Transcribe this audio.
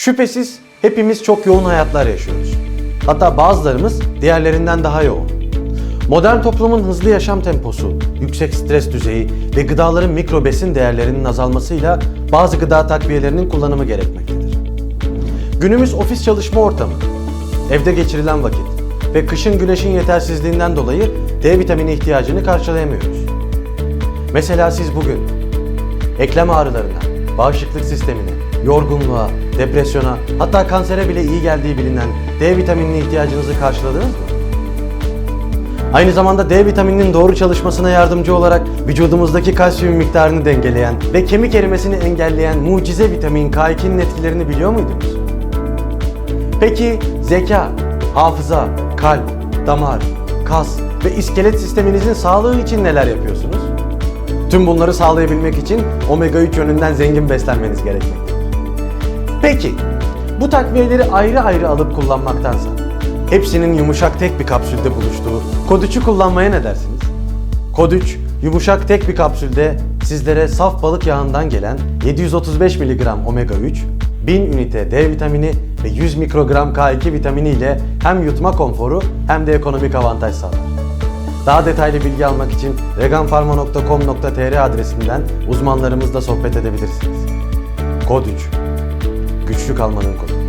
Şüphesiz hepimiz çok yoğun hayatlar yaşıyoruz. Hatta bazılarımız diğerlerinden daha yoğun. Modern toplumun hızlı yaşam temposu, yüksek stres düzeyi ve gıdaların mikro besin değerlerinin azalmasıyla bazı gıda takviyelerinin kullanımı gerekmektedir. Günümüz ofis çalışma ortamı, evde geçirilen vakit ve kışın güneşin yetersizliğinden dolayı D vitamini ihtiyacını karşılayamıyoruz. Mesela siz bugün eklem ağrılarına, bağışıklık sistemine, yorgunluğa, depresyona hatta kansere bile iyi geldiği bilinen D vitaminine ihtiyacınızı karşıladınız mı? Aynı zamanda D vitamininin doğru çalışmasına yardımcı olarak vücudumuzdaki kalsiyum miktarını dengeleyen ve kemik erimesini engelleyen mucize vitamin K2'nin etkilerini biliyor muydunuz? Peki zeka, hafıza, kalp, damar, kas ve iskelet sisteminizin sağlığı için neler yapıyorsunuz? Tüm bunları sağlayabilmek için omega 3 yönünden zengin beslenmeniz gerekmektedir. Peki, bu takviyeleri ayrı ayrı alıp kullanmaktansa hepsinin yumuşak tek bir kapsülde buluştuğu kod 3'ü kullanmaya ne dersiniz? Kod 3, yumuşak tek bir kapsülde sizlere saf balık yağından gelen 735 mg omega 3, 1000 ünite D vitamini ve 100 mikrogram K2 vitamini ile hem yutma konforu hem de ekonomik avantaj sağlar. Daha detaylı bilgi almak için veganfarma.com.tr adresinden uzmanlarımızla sohbet edebilirsiniz. Kod 3. Güçlü kalmanın kodu.